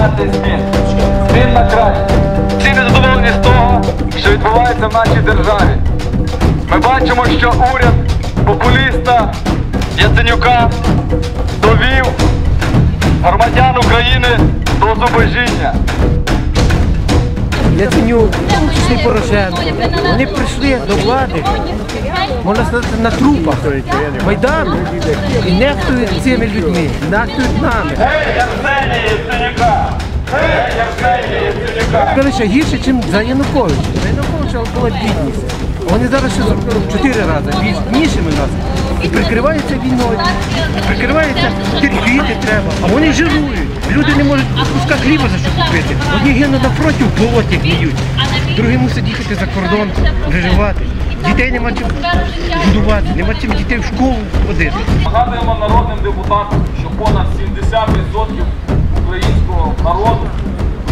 Вимагати змін. Змін на краще. Всі незадоволені з того, що відбувається в нашій державі. Ми бачимо, що уряд популіста Яценюка довів громадян України до зубожіння. Яценюк, числі Порошенко. Вони прийшли до влади, можна сказати, на трупах Майдану і нехтують цими людьми, нехтують нами. Яценюка! Коротше, гірше, ніж за Януковича. За Януковича була бідність. Вони зараз ще зробили в чотири рази біднішими нас. І прикриваються війною, і прикриваються терпіти треба. А вони жирують. Люди не можуть куска хліба за що купити. Одні гинуть на фронті в болоті гниють. Другі мусять їхати за кордон, виживати. Дітей нема чим будувати, нема чим дітей в школу водити. Нагадуємо народним депутатам, що понад 70% українського народу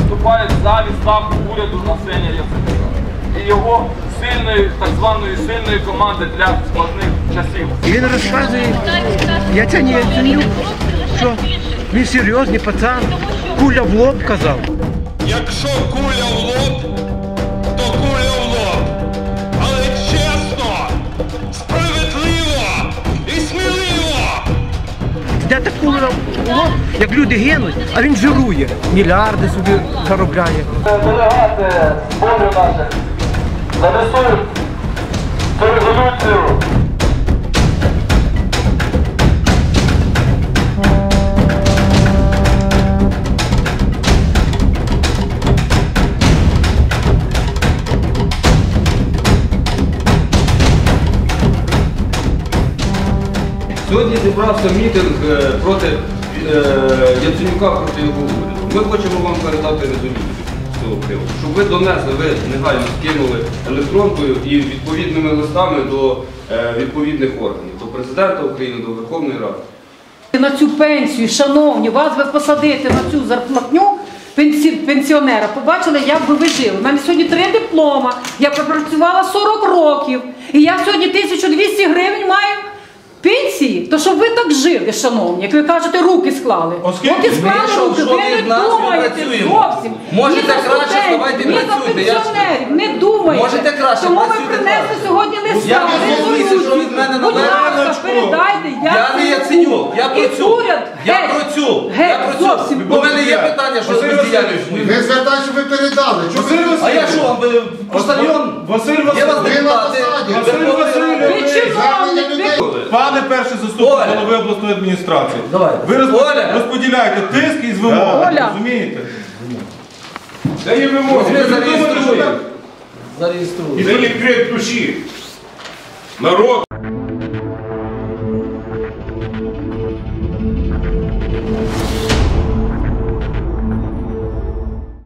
виступають за відставку уряду Арсенія Яценюка і його сильної, так званої сильної команди для складних часів. Він розказує, я це не що він серйозний пацан, куля в лоб казав. Якщо куля в лоб, як люди гинуть, а він жирує, мільярди собі заробляє. Делегати зборів наших занесуть цю резолюцію. Сьогодні зібрався мітинг е, проти е, Яценюка, проти його уряду. Ми хочемо вам передати резолюцію з цього приводу, щоб ви донесли, ви негайно скинули електронкою і відповідними листами до е, відповідних органів, до президента України, до Верховної Ради. На цю пенсію, шановні, вас би посадити на цю зарплатню пенсіонера. Побачили, як би ви жили. У мене сьогодні три диплома, я пропрацювала 40 років. І я сьогодні 1200 гривень маю пенсії. То щоб ви так жили, шановні, як ви кажете, руки склали. Оскільки От і склали що- руки, що ви від не нас, ми думаєте працюємо. зовсім. Можете ні за краще, студентів, давайте ні за працюйте, я ж- пенсіонерів, не думаєте. Можете краще, Тому ви працюйте принесли краще. сьогодні Я не розумію, що від мене Будь передайте. Я не Яценюк, я І працю. уряд Я геть, працю. Я Геть, зовсім. Бо в мене є питання, що з Василь бездіяльністю. Васильович, Ви звертайте, що ви передали. Ви А я що, вам би поштальйон? Василь Васильович? Пане перший заступник Оля. голови обласної адміністрації. Давайте. Ви розп- Оля. розподіляєте тиск із вимогами, Оля. Розумієте? Це є вимоги. Ви думаєте, що зареєструй. так? Зареєструй. Це відкриють душі. Народ